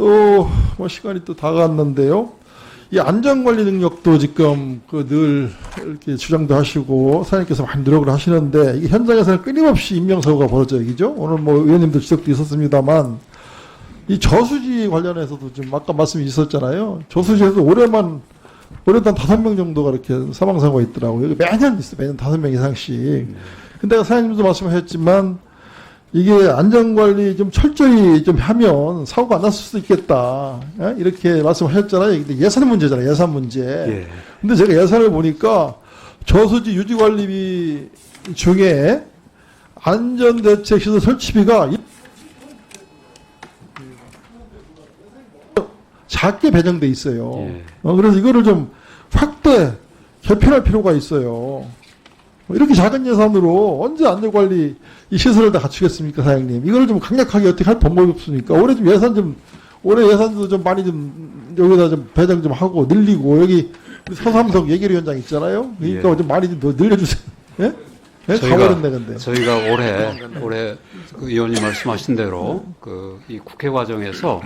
또 뭐 시간이 또 다가왔는데요. 이 안전관리 능력도 지금 그 늘 이렇게 주장도 하시고 사장님께서 많이 노력을 하시는데 이게 현장에서는 끊임없이 인명사고가 벌어져요. 그죠? 오늘 뭐 의원님도 지적도 있었습니다만 이 저수지 관련해서도 지금 아까 말씀이 있었잖아요. 저수지에서 올해만 올해도 한 다섯 명 정도가 이렇게 사망사고가 있더라고요. 매년 있어요. 매년 다섯 명 이상씩. 근데 사장님도 말씀하셨지만 이게 안전관리 좀 철저히 좀 하면 사고가 안 났을 수도 있겠다. 예? 이렇게 말씀하셨잖아요. 근데 예산 문제잖아요. 예산 문제. 예. 근데 제가 예산을 보니까 저수지 유지관리비 중에 안전대책시설 설치비가 이- 작게 배정돼 있어요. 예. 어, 그래서 이거를 좀 확대 개편할 필요가 있어요. 뭐 이렇게 작은 예산으로 언제 안전관리 이 시설을 다 갖추겠습니까, 사장님? 이걸 좀 강력하게 어떻게 할 방법이 없습니까? 올해 좀 예산 좀, 올해 예산도 좀 많이 좀, 여기다 좀 배정 좀 하고 늘리고, 여기 서삼석 예결위원장 있잖아요? 그러니까 예. 좀 많이 좀더 늘려주세요. 예? 예? 저희가- 근데. 저희가 올해 올해 그 의원님 말씀하신 대로 그 이 국회 과정에서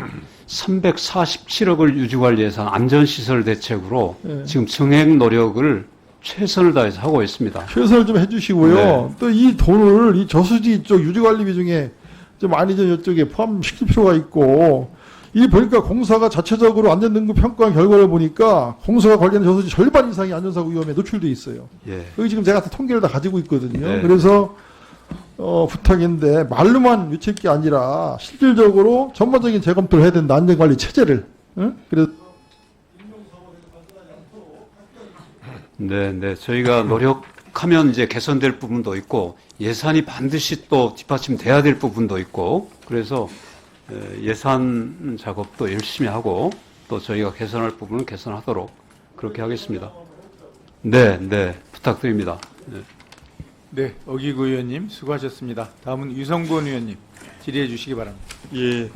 347억을 유지관리 예산 안전시설 대책으로 예. 지금 증액 노력을 최선을 다해서 하고 있습니다. 최선을 좀 해주시고요. 네. 또이 돈을 이 저수지 쪽 유지관리비 중에 좀 많이 좀 이쪽에 포함시킬 필요가 있고, 이 보니까 공사가 자체적으로 안전등급 평가 결과를 보니까 공사가 관련 저수지 절반 이상이 안전사고 위험에 노출돼 있어요. 예. 여기 지금 제가 다 통계를 다 가지고 있거든요. 네. 그래서 어, 부탁인데 말로만 게 아니라 실질적으로 전반적인 재검토를 해야 된다. 안전관리 체제를. 응? 그래서 네, 네. 저희가 노력하면 이제 개선될 부분도 있고 예산이 반드시 또 뒷받침돼야 될 부분도 있고 그래서 에, 예산 작업도 열심히 하고 또 저희가 개선할 부분은 개선하도록 그렇게 하겠습니다. 네, 네. 부탁드립니다. 네. 네, 어기구 의원님 수고하셨습니다. 다음은 유성권 의원님 질의해 주시기 바랍니다. 예,